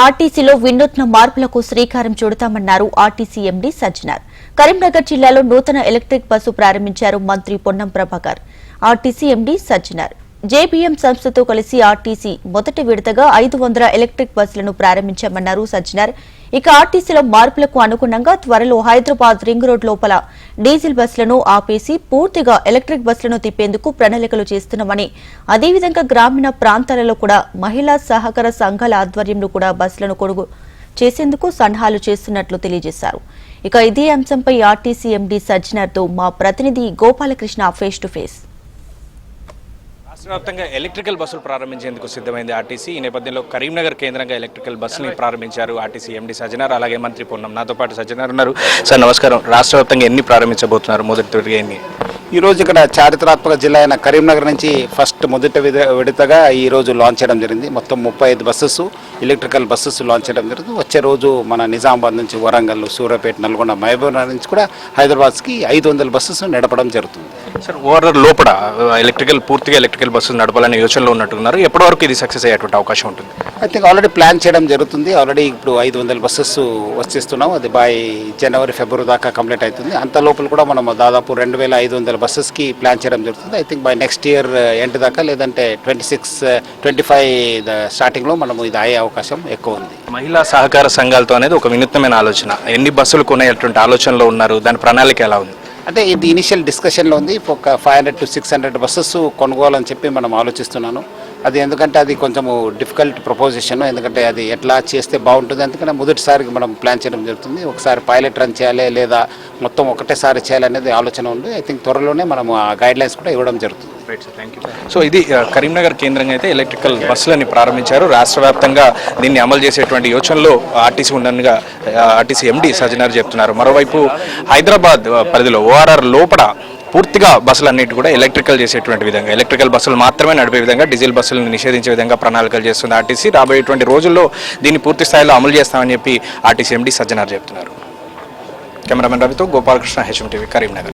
ఆర్టీసీలో వినూత్న మార్పులకు శ్రీకారం చుడతామన్నారు ఆర్టీసీ ఎండీ సజ్జనార్. కరీంనగర్ జిల్లాలో నూతన ఎలక్ట్రిక్ బస్సు ప్రారంభించారు మంత్రి Ponnam Prabhakar. RTC MD Sajjanar. JBM సంస్థతో కలిసి ఆర్టీసీ మొదటి విడతగా ఐదు వందల ఎలక్ట్రిక్ బస్సులను ప్రారంభించామన్నారు సజ్జనార్. ఇక ఆర్టీసీలో మార్పులకు అనుగుణంగా త్వరలో హైదరాబాద్ రింగ్ రోడ్ లోపల డీజిల్ బస్సులను ఆపేసి పూర్తిగా ఎలక్ట్రిక్ బస్సులను తిప్పేందుకు ప్రణాళికలు చేస్తున్నామని అదేవిధంగా గ్రామీణ ప్రాంతాలలో కూడా మహిళా సహకార సంఘాల ఆధ్వర్యంలో కూడా బస్సులను కొనుగోలు చేసేందుకు సన్నాహాలు చేస్తున్నట్లు తెలియజేశారు. ఇక ఇదే అంశంపై ఆర్టీసీ ఎండీ సజ్జనర్తో మా ప్రతినిధి గోపాలకృష్ణ ఫేస్ టు ఫేస్. రాష్ట్ర వ్యాప్తంగా ఎలక్ట్రికల్ బస్సులు ప్రారంభించేందుకు సిద్ధమైంది ఆర్టీసీ. ఈ నేపథ్యంలో కరీంనగర్ కేంద్రంగా ఎలక్ట్రికల్ బస్సుని ప్రారంభించారు ఆర్టీసీ ఎండి సజ్జనార్ అలాగే మంత్రి పొన్నం నాతో పాటు సజ్జనార్ ఉన్నారు. సార్ నమస్కారం. రాష్ట్ర వ్యాప్తంగా ఎన్ని ప్రారంభించబోతున్నారు? మొదటి తొలిగా ఎన్ని? ఈ రోజు ఇక్కడ చారిత్రాత్మక జిల్లా అయిన కరీంనగర్ నుంచి ఫస్ట్ మొదటి విడతగా ఈ రోజు లాంచ్ చేయడం జరిగింది. మొత్తం ముప్పై ఐదు బస్సెస్ ఎలక్ట్రికల్ బస్సెస్ లాంచ్ చేయడం జరిగింది. వచ్చే రోజు మన నిజామాబాద్ నుంచి వరంగల్ సూర్యాపేట నల్గొండ మహబూబ్ నగర్ నుంచి కూడా హైదరాబాద్కి ఐదు వందల బస్సెస్ నడపడం జరుగుతుంది. సార్ ఓవరాల్ లోపల ఎలక్ట్రికల్ పూర్తిగా ఎలక్ట్రికల్ బస్సులు నడపాలనే యోచనలో ఉన్నట్టున్నారు. ఎప్పటి వరకు ఇది సక్సెస్ అయ్యేటువంటి అవకాశం ఉంటుంది? ఐ థింక్ ఆల్రెడీ ప్లాన్ చేయడం జరుగుతుంది. ఆల్రెడీ ఇప్పుడు ఐదు వందల బస్సెస్ వచ్చేస్తున్నాం. అది బై జనవరి ఫిబ్రవరి దాకా కంప్లీట్ అవుతుంది. అంత లోపల కూడా మనం దాదాపు రెండు వేల ఐదు వందల బస్సెస్కి ప్లాన్ చేయడం జరుగుతుంది. I think by next year end దాకా లేదంటే ట్వంటీ సిక్స్ ట్వంటీ ఫైవ్ స్టార్టింగ్లో మనం ఇది అయ్యే అవకాశం ఎక్కువ ఉంది. మహిళా సహకార సంఘాలతో అనేది ఒక వినూత్నమైన ఆలోచన. ఎన్ని బస్సులు కొనేటువంటి ఆలోచనలో ఉన్నారు? దాని ప్రణాళిక ఎలా ఉంది? అంటే ఇది ఇనిషియల్ డిస్కషన్లో ఉంది. ఒక five hundred to six hundred buses కొనుక్కోవాలని చెప్పి మనం ఆలోచిస్తున్నాను. అది ఎందుకంటే అది కొంచెము డిఫికల్ట్ ప్రపోజిషన్ ఎందుకంటే అది ఎట్లా చేస్తే బాగుంటుంది. అందుకనే మొదటిసారికి మనం ప్లాన్ చేయడం జరుగుతుంది. ఒకసారి పైలట్ రన్ చేయాలి లేదా మొత్తం ఒకటేసారి చేయాలనేది ఆలోచన ఉంది. ఐ థింక్ త్వరలోనే మనం ఆ గైడ్లైన్స్ కూడా ఇవ్వడం జరుగుతుంది. సో ఇది కరీంనగర్ కేంద్రంగా అయితే ఎలక్ట్రికల్ బస్సులని ప్రారంభించారు. రాష్ట్ర వ్యాప్తంగా దీన్ని అమలు చేసేటువంటి యోచనలో ఆర్టీసీ ఉండగా ఆర్టీసీ ఎండి సజ్జనారు చెప్తున్నారు. మరోవైపు హైదరాబాద్ పరిధిలో ఓఆర్ఆర్ లోపల పూర్తిగా బస్సులు అన్నిటి కూడా ఎలక్ట్రికల్ చేసేటువంటి విధంగా ఎలక్ట్రికల్ బస్సులు మాత్రమే నడిపే విధంగా డీజిల్ బస్సులను నిషేధించే విధంగా ప్రణాళికలు చేస్తుంది ఆర్టీసీ. రాబోయేటువంటి రోజుల్లో దీన్ని పూర్తి స్థాయిలో అమలు చేస్తామని చెప్పి ఆర్టీసీ ఎండి సజ్జనారు చెప్తున్నారు. కెమెరామెన్ రవితో గోపాలకృష్ణ హెచ్ఎం టీవీ కరీంనగర్.